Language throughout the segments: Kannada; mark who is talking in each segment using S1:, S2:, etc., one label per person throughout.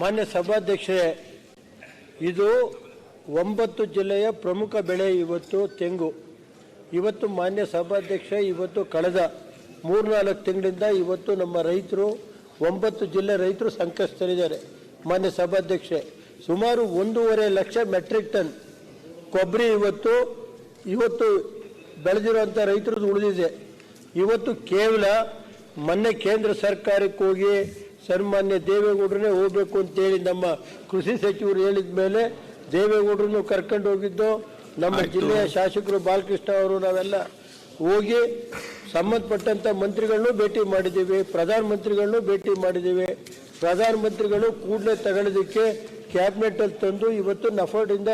S1: ಮಾನ್ಯ ಸಭಾಧ್ಯಕ್ಷರೇ, ಇದು ಒಂಬತ್ತು ಜಿಲ್ಲೆಯ ಪ್ರಮುಖ ಬೆಳೆ ಇವತ್ತು ತೆಂಗು. ಇವತ್ತು ಮಾನ್ಯ ಸಭಾಧ್ಯಕ್ಷ ಇವತ್ತು ಕಳೆದ ಮೂರ್ನಾಲ್ಕು ತಿಂಗಳಿಂದ ಇವತ್ತು ನಮ್ಮ ರೈತರು, ಒಂಬತ್ತು ಜಿಲ್ಲೆ ರೈತರು ಸಂಕಷ್ಟದಲ್ಲಿದ್ದಾರೆ. ಮಾನ್ಯ ಸಭಾಧ್ಯಕ್ಷೆ ಸುಮಾರು ಒಂದೂವರೆ ಲಕ್ಷ ಮೆಟ್ರಿಕ್ ಟನ್ ಕೊಬ್ಬರಿ ಇವತ್ತು ಇವತ್ತು ಬೆಳೆದಿರುವಂಥ ರೈತರದ್ದು ಉಳಿದಿದೆ. ಇವತ್ತು ಕೇವಲ ಮೊನ್ನೆ ಕೇಂದ್ರ ಸರ್ಕಾರಕ್ಕೆ ಹೋಗಿ ಸನ್ಮಾನ್ಯ ದೇವೇಗೌಡರನ್ನೇ ಹೋಗ್ಬೇಕು ಅಂತೇಳಿ ನಮ್ಮ ಕೃಷಿ ಸಚಿವರು ಹೇಳಿದ ಮೇಲೆ ದೇವೇಗೌಡರನ್ನು ಕರ್ಕೊಂಡು ಹೋಗಿದ್ದು ನಮ್ಮ ಜಿಲ್ಲೆಯ ಶಾಸಕರು ಬಾಲಕೃಷ್ಣ ಅವರು ನಾವೆಲ್ಲ ಹೋಗಿ ಸಂಬಂಧಪಟ್ಟಂಥ ಮಂತ್ರಿಗಳನ್ನೂ ಭೇಟಿ ಮಾಡಿದ್ದೀವಿ ಪ್ರಧಾನಮಂತ್ರಿಗಳನ್ನೂ ಭೇಟಿ ಮಾಡಿದ್ದೀವಿ. ಪ್ರಧಾನಮಂತ್ರಿಗಳು ಕೂಡಲೇ ತಗೊಳ್ಳೋದಕ್ಕೆ ಕ್ಯಾಬಿನೆಟಲ್ಲಿ ತಂದು ಇವತ್ತು ನಫರ್ಡಿಂದ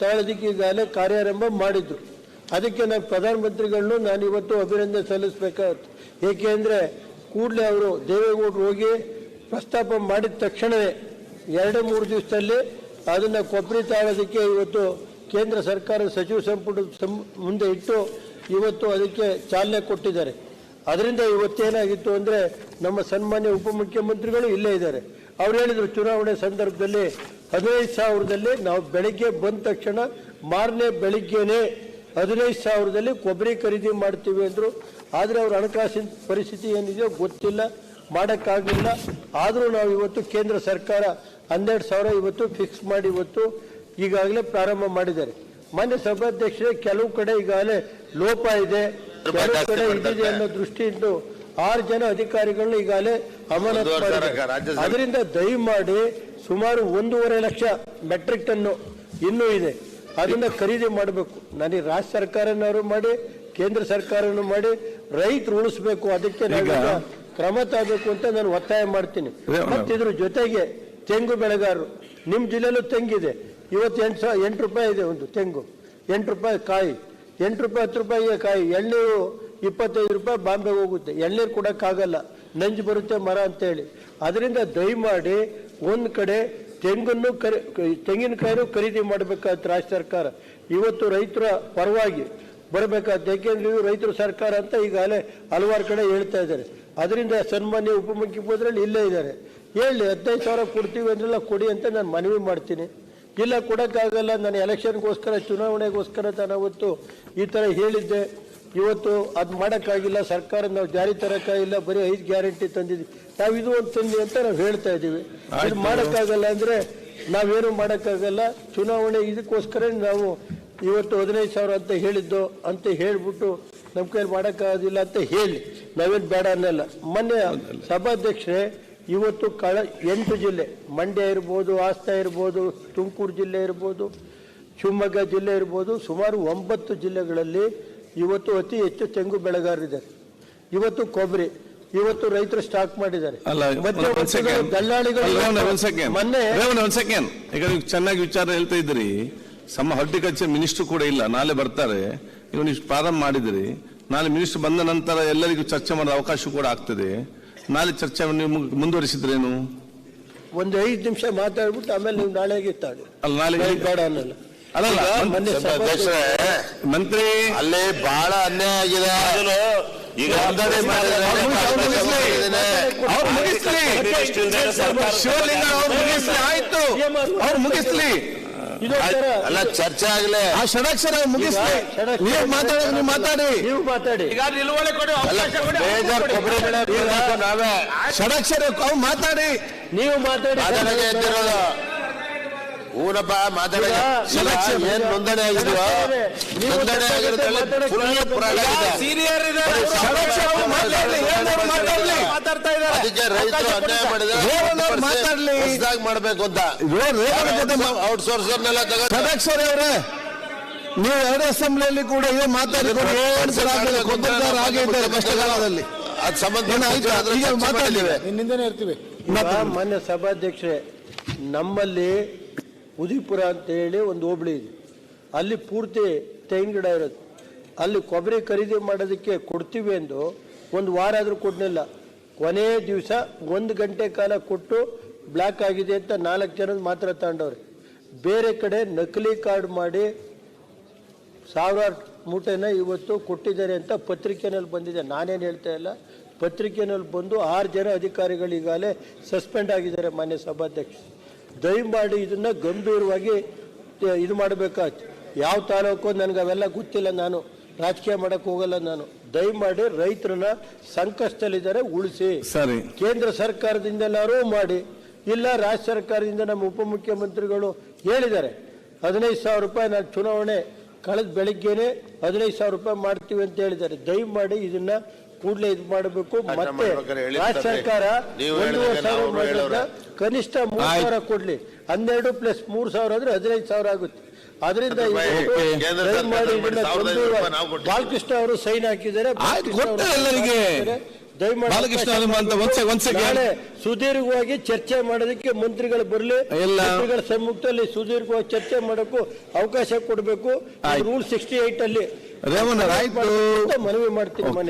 S1: ತಗೊಳ್ಳೋದಕ್ಕೆ ಈಗಾಗಲೇ ಕಾರ್ಯಾರಂಭ ಮಾಡಿದ್ದು ಅದಕ್ಕೆ ನಾನು ಪ್ರಧಾನಮಂತ್ರಿಗಳನ್ನು ನಾನು ಇವತ್ತು ಅಭಿನಂದನೆ ಸಲ್ಲಿಸಬೇಕಾಗುತ್ತೆ. ಏಕೆಂದರೆ ಕೂಡಲೇ ಅವರು ದೇವೇಗೌಡರು ಹೋಗಿ ಪ್ರಸ್ತಾಪ ಮಾಡಿದ ತಕ್ಷಣವೇ ಎರಡು ಮೂರು ದಿವಸದಲ್ಲಿ ಅದನ್ನು ಕೊಬ್ಬರಿ ತಾಳೋದಕ್ಕೆ ಇವತ್ತು ಕೇಂದ್ರ ಸರ್ಕಾರ ಸಚಿವ ಸಂಪುಟ ಮುಂದೆ ಇಟ್ಟು ಇವತ್ತು ಅದಕ್ಕೆ ಚಾಲನೆ ಕೊಟ್ಟಿದ್ದಾರೆ. ಅದರಿಂದ ಇವತ್ತೇನಾಗಿತ್ತು ಅಂದರೆ ನಮ್ಮ ಸನ್ಮಾನ್ಯ ಉಪಮುಖ್ಯಮಂತ್ರಿಗಳು ಇಲ್ಲೇ ಇದ್ದಾರೆ. ಅವ್ರು ಹೇಳಿದರು, ಚುನಾವಣೆ ಸಂದರ್ಭದಲ್ಲಿ ಹದಿನೈದು ಸಾವಿರದಲ್ಲಿ ನಾವು ಬೆಳಗ್ಗೆ ಬಂದ ತಕ್ಷಣ ಮಾರನೇ ಬೆಳಿಗ್ಗೆನೇ ಹದಿನೈದು ಸಾವಿರದಲ್ಲಿ ಕೊಬ್ಬರಿ ಖರೀದಿ ಮಾಡ್ತೀವಿ ಅಂದರು. ಆದರೆ ಅವ್ರ ಹಣಕಾಸಿನ ಪರಿಸ್ಥಿತಿ ಏನಿದೆಯೋ ಗೊತ್ತಿಲ್ಲ, ಮಾಡೋಕ್ಕಾಗಲಿಲ್ಲ. ಆದರೂ ನಾವು ಇವತ್ತು ಕೇಂದ್ರ ಸರ್ಕಾರ ಹನ್ನೆರಡು ಸಾವಿರ ಇವತ್ತು ಫಿಕ್ಸ್ ಮಾಡಿ ಇವತ್ತು ಈಗಾಗಲೇ ಪ್ರಾರಂಭ ಮಾಡಿದ್ದಾರೆ. ಮಾನ್ಯ ಸಭಾಧ್ಯಕ್ಷರೇ ಕೆಲವು ಕಡೆ ಈಗಾಗಲೇ ಲೋಪ ಇದೆ. ಕೆಲವು ಕಡೆ ಇದಿದೆ ಅನ್ನೋ ದೃಷ್ಟಿಯಿಂದ ಆರು ಜನ ಅಧಿಕಾರಿಗಳನ್ನ ಈಗಾಗಲೇ ಅಮಾನತು ಮಾಡಿದ್ದಾರೆ. ಅದರಿಂದ ದಯಮಾಡಿ ಸುಮಾರು ಒಂದೂವರೆ ಲಕ್ಷ ಮೆಟ್ರಿಕ್ ಟನ್ನು ಇನ್ನೂ ಇದೆ. ಅದನ್ನ ಖರೀದಿ ಮಾಡಬೇಕು. ನನಗೆ ರಾಜ್ಯ ಸರ್ಕಾರನವರು ಮಾಡಿ ಕೇಂದ್ರ ಸರ್ಕಾರನೂ ಮಾಡಿ ರೈತರು ಉಳಿಸ್ಬೇಕು. ಅದಕ್ಕೆ ನಾವೀಗ ಕ್ರಮ ತಗಬೇಕು ಅಂತ ನಾನು ಒತ್ತಾಯ ಮಾಡ್ತೀನಿ. ಮತ್ತೆ ಇದ್ರ ಜೊತೆಗೆ ತೆಂಗು ಬೆಳೆಗಾರರು ನಿಮ್ಮ ಜಿಲ್ಲೆಲ್ಲೂ ತೆಂಗಿದೆ. ಇವತ್ತು ಎಂಟು ಸಾವಿರ ಎಂಟು ರೂಪಾಯಿ ಇದೆ ಒಂದು ತೆಂಗು. ಎಂಟು ರೂಪಾಯಿ ಕಾಯಿ. ಎಂಟು ರೂಪಾಯಿ ಹತ್ತು ರೂಪಾಯಿಗೆ ಕಾಯಿ. ಎಳ್ನೀರು ಇಪ್ಪತ್ತೈದು ರೂಪಾಯಿ ಬಾಂಬೆಗೆ ಹೋಗುತ್ತೆ. ಎಳ್ನೀರು ಕೊಡೋಕ್ಕಾಗಲ್ಲ. ನಂಜು ಬರುತ್ತೆ ಮರ ಅಂತೇಳಿ. ಅದರಿಂದ ದಯಮಾಡಿ ಒಂದು ಕಡೆ ತೆಂಗನ್ನು ಕರಿ ತೆಂಗಿನಕಾಯಿನೂ ಖರೀದಿ ಮಾಡಬೇಕಾಗುತ್ತೆ ರಾಜ್ಯ ಸರ್ಕಾರ. ಇವತ್ತು ರೈತರ ಪರವಾಗಿ ಬರಬೇಕಾಗುತ್ತೆ ಯಾಕೆಂದ್ರೆ ಇವು ರೈತರ ಸರ್ಕಾರ ಅಂತ ಈಗಾಗಲೇ ಹಲವಾರು ಕಡೆ ಹೇಳ್ತಾ ಇದ್ದಾರೆ. ಅದರಿಂದ ಸನ್ಮಾನ್ಯ ಉಪಮುಖ್ಯಮಂತ್ರಿಗಳು ಇಲ್ಲೇ ಇದ್ದಾರೆ. ಹೇಳಿ ಹದಿನೈದು ಸಾವಿರ ಕೊಡ್ತೀವಿ ಅಂದ್ರೆಲ್ಲ ಕೊಡಿ ಅಂತ ನಾನು ಮನವಿ ಮಾಡ್ತೀನಿ. ಇಲ್ಲ ಕೊಡೋಕ್ಕಾಗಲ್ಲ ನಾನು ಎಲೆಕ್ಷನ್ಗೋಸ್ಕರ ಚುನಾವಣೆಗೋಸ್ಕರ ನಾನು ಅವತ್ತು ಈ ಥರ ಹೇಳಿದ್ದೆ. ಇವತ್ತು ಅದು ಮಾಡೋಕ್ಕಾಗಿಲ್ಲ ಸರ್ಕಾರ ನಾವು ಜಾರಿ ತರೋಕ್ಕಾಗಿಲ್ಲ ಬರೀ ಐದು ಗ್ಯಾರಂಟಿ ತಂದಿದ್ವಿ. ನಾವು ಇದು ಒಂದು ತಂದಿ ಅಂತ ನಾವು ಹೇಳ್ತಾ ಇದ್ದೀವಿ. ಇದು ಮಾಡೋಕ್ಕಾಗಲ್ಲ ಅಂದರೆ ನಾವೇನು ಮಾಡೋಕ್ಕಾಗಲ್ಲ ಚುನಾವಣೆ ಇದಕ್ಕೋಸ್ಕರ ನಾವು ಇವತ್ತು ಹದಿನೈದು ಸಾವಿರ ಅಂತ ಹೇಳಿದ್ದು ಅಂತ ಹೇಳಿಬಿಟ್ಟು ನಮ್ಮ ಕೈಲಿ ಮಾಡೋಕ್ಕಾಗೋದಿಲ್ಲ ಅಂತ ಹೇಳಿ. ನಾವೇನು ಬೇಡ ಅನ್ನಲ್ಲ. ಮೊನ್ನೆ ಸಭಾಧ್ಯಕ್ಷರೇ ಇವತ್ತು ಕಳ ಎಂಟು ಜಿಲ್ಲೆ ಮಂಡ್ಯ ಇರ್ಬೋದು ಆಸ್ತ ಇರ್ಬೋದು ತುಮಕೂರು ಜಿಲ್ಲೆ ಇರ್ಬೋದು ಶಿವಮೊಗ್ಗ ಜಿಲ್ಲೆ ಇರ್ಬೋದು ಸುಮಾರು ಒಂಬತ್ತು ಜಿಲ್ಲೆಗಳಲ್ಲಿ ಇವತ್ತು ಅತಿ ಹೆಚ್ಚು ತೆಂಗು ಬೆಳೆಗಾರರಿದ್ದಾರೆ. ಇವತ್ತು ಕೊಬ್ಬರಿ ಇವತ್ತು ರೈತರು ಸ್ಟಾಕ್ ಮಾಡಿದ್ದಾರೆ. ದಲ್ಲಾಳಿಗಳು ಮೊನ್ನೆ
S2: ಚೆನ್ನಾಗಿ ವಿಚಾರ ಹೇಳ್ತಾ ಇದ್ದೀರಿ. ಸಮ ಹಾರ್ಟಿಕಲ್ಚರ್ ಮಿನಿಸ್ಟರ್ ಕೂಡ ಇಲ್ಲ ನಾಳೆ ಬರ್ತಾರೆ. ನೀವು ನೀವು ಪ್ರಾರಂಭ ಮಾಡಿದಿರಿ. ನಾಳೆ ಮಿನಿಸ್ಟರ್ ಬಂದ ನಂತರ ಎಲ್ಲರಿಗೂ ಚರ್ಚೆ ಮಾಡೋ ಅವಕಾಶ ಕೂಡ ಆಗ್ತದೆ. ನಾಳೆ ಚರ್ಚೆ ನೀವು ಮುಂದುವರಿಸಿದ್ರೇನು
S1: ಒಂದು ಐದು ನಿಮಿಷ ಮಾತಾಡ್ಬಿಟ್ಟು ಆಮೇಲೆ ನೀವು ನಾಳೆಗೆ ತಾಳಿ
S2: ಅಲ್ಲ ನಾಳೆ
S1: ನಾಳೆ ಬೇಡ ಅನ್ನಲ್ಲ.
S2: ಮಂತ್ರಿ
S3: ಅಲ್ಲೇ ಬಹಳ ಅನ್ಯಾಯ ಆಗಿದೆ. ಈಗ
S2: ಮುಗಿಸ್ಲಿ, ಶಿವಲಿಂಗ ಅವ್ರು ಮುಗಿಸ್ಲಿ. ಆಯ್ತು. ಅವ್ರು ಮುಗಿಸ್ಲಿ.
S3: ಅಲ್ಲ ಚರ್ಚೆ ಆಗ್ಲಿ.
S2: ಆ ಷಡಕ್ಷರ ಮುಗಿಸ್ಲಿ.
S1: ಈಗ
S2: ನೀವು ಮಾತಾಡಿ ನೀವು ಮಾತಾಡಿ.
S1: ನೀವು ಮಾತಾಡಿ.
S3: ಕೊಡಿ ಬೇಜಾರ್ ಕೊಬ್ಬರಿ ಬೆಳೆ ನಾವೇ.
S2: ಷಡಕ್ಷರ ಅವ್ ಮಾತಾಡಿ.
S1: ನೀವು ಮಾತಾಡಿ.
S3: ಮಾತಾಡಕ್ಕೆ ಎದ್ದಿರೋದು ಊನಪ್ಪ ಮಾತಾಡಿದ್ರೆ
S1: ಈಗ
S3: ಇಲ್ಲ,
S1: ಸೆಲೆಕ್ಷನ್
S3: ಏನ್ ನೋಂದಣಿ ಆಗಿದ್ವು
S1: ನೀವು
S3: ನೋಂದಣಿ ಆಗಿರೋದ್ರಲ್ಲಿ
S1: ಮಾತಾಡಕ್ಕೆ
S3: ಫುಲ್ ಪುರಾಣ ಇದೆ.
S2: ಮಾತಾಡ್ಲಿ
S3: ಅದಕ್ಕೆ ರೈತರು ಅನ್ಯಾಯ ಮಾಡಿದ್ರೆ
S2: ಮಾತಾಡ್ಲಿ.
S3: ಹೊಸ್ದಾಗ್ ಮಾಡ್ಬೇಕು ಅಂತ. ತಗೊಂಡು
S2: ಅವರೇ ನೀವು ಎರಡು ಅಸೆಂಬ್ಲಿಯಲ್ಲಿ ಕೂಡ ಇದೇ ಮಾತಾಡಿದ್ರೆ ಇದ್ದಾರೆ ಕಷ್ಟಕಾಲದಲ್ಲಿ
S3: ಅದು ಸಂಬಂಧ
S2: ಮಾತಾಡ್ಲಿವೆ.
S1: ಈಗ ಮಾನ್ಯ ಸಭಾಧ್ಯಕ್ಷರೇ ನಮ್ಮಲ್ಲಿ ಉದಿಪುರ ಅಂತ ಹೇಳಿ ಒಂದು ಹೋಬಳಿ ಇದೆ. ಅಲ್ಲಿ ಪೂರ್ತಿ ತೆಂಗಿನ ಗಿಡ ಇರೋದು ಅಲ್ಲಿ ಕೊಬ್ಬರಿ ಖರೀದಿ ಮಾಡೋದಕ್ಕೆ ಕೊಡ್ತೀವಿ ಎಂದು ಒಂದು ವಾರ ಆದರೂ ಕೊಡಲಿಲ್ಲ. ಕೊನೆ ದಿವಸ ಒಂದು ಗಂಟೆ ಕಾಲ ಕೊಟ್ಟು ಬ್ಲ್ಯಾಕ್ ಆಗಿದೆ ಅಂತ ನಾಲ್ಕು ಜನದ ಮಾತ್ರ ತಗೊಂಡವ್ರೆ. ಬೇರೆ ಕಡೆ ನಕಲಿ ಕಾರ್ಡ್ ಮಾಡಿ ಸಾವಿರಾರು ಮೂಟೆನ ಇವತ್ತು ಕೊಟ್ಟಿದ್ದಾರೆ ಅಂತ ಪತ್ರಿಕೆನಲ್ಲಿ ಬಂದಿದೆ. ನಾನೇನು ಹೇಳ್ತಾ ಇಲ್ಲ. ಪತ್ರಿಕೆಯಲ್ಲಿ ಬಂದು ಆರು ಜನ ಅಧಿಕಾರಿಗಳು ಈಗಾಗಲೇ ಸಸ್ಪೆಂಡ್ ಆಗಿದ್ದಾರೆ ಮಾನ್ಯ ಸಭಾಧ್ಯಕ್ಷ ದಯಮಾಡಿ ಇದನ್ನ ಗಂಭೀರವಾಗಿ ಇದು ಮಾಡಬೇಕಾಯ್ತು. ಯಾವ ತಾಲೂಕು ನನಗೆ ಅವೆಲ್ಲ ಗೊತ್ತಿಲ್ಲ ನಾನು. ರಾಜಕೀಯ ಮಾಡಕ್ಕೆ ಹೋಗಲ್ಲ ನಾನು. ದಯಮಾಡಿ ರೈತರನ್ನ ಸಂಕಷ್ಟದಲ್ಲಿದ್ದಾರೆ ಉಳಿಸಿ.
S2: ಸರಿ.
S1: ಕೇಂದ್ರ ಸರ್ಕಾರದಿಂದೆಲ್ಲರೂ ಮಾಡಿ. ಇಲ್ಲ ರಾಜ್ಯ ಸರ್ಕಾರದಿಂದ ನಮ್ಮ ಉಪಮುಖ್ಯಮಂತ್ರಿಗಳು ಹೇಳಿದ್ದಾರೆ ಹದಿನೈದು ಸಾವಿರ ರೂಪಾಯಿ ನಾನು ಚುನಾವಣೆ ಕಳೆದ ಬೆಳಿಗ್ಗೆನೆ ಹದಿನೈದು ಸಾವಿರ ರೂಪಾಯಿ ಮಾಡ್ತೀವಿ ಅಂತ ಹೇಳಿದ್ದಾರೆ. ದಯಮಾಡಿ ಇದನ್ನ ಕೂಡಲೇ ಇದು ಮಾಡಬೇಕು. ಮತ್ತೆ ರಾಜ್ಯ ಸರ್ಕಾರ ಒಂದೂವರೆ ಸಾವಿರ ಕನಿಷ್ಠ ಮೂರು. ಸಾವಿರ ಕೊಡ್ಲಿ. ಹನ್ನೆರಡು ಪ್ಲಸ್ ಮೂರು ಸಾವಿರ ಅಂದ್ರೆ ಹದಿನೈದು ಸಾವಿರ ಆಗುತ್ತೆ. ಅದರಿಂದ. ಬಾಲಕೃಷ್ಣ ಅವರು ಸೈನ್ ಹಾಕಿದ್ದಾರೆ. ದಯಮಾಡಿ ಸುದೀರ್ಘವಾಗಿ ಚರ್ಚೆ ಮಾಡೋದಕ್ಕೆ ಮಂತ್ರಿಗಳು ಬರಲಿ.
S2: ಇಲ್ಲ.
S1: ಮಂತ್ರಿಗಳ ಸಮ್ಮುಖದಲ್ಲಿ ಸುದೀರ್ಘವಾಗಿ ಚರ್ಚೆ ಮಾಡೋಕ್ಕೂ ಅವಕಾಶ ಕೊಡಬೇಕು. ರೂಲ್ ಸಿಕ್ಸ್ಟಿ ಏಟ್ ಅಲ್ಲಿ. ಮನವಿ ಮಾಡ್ತೀನಿ ಮನೆ.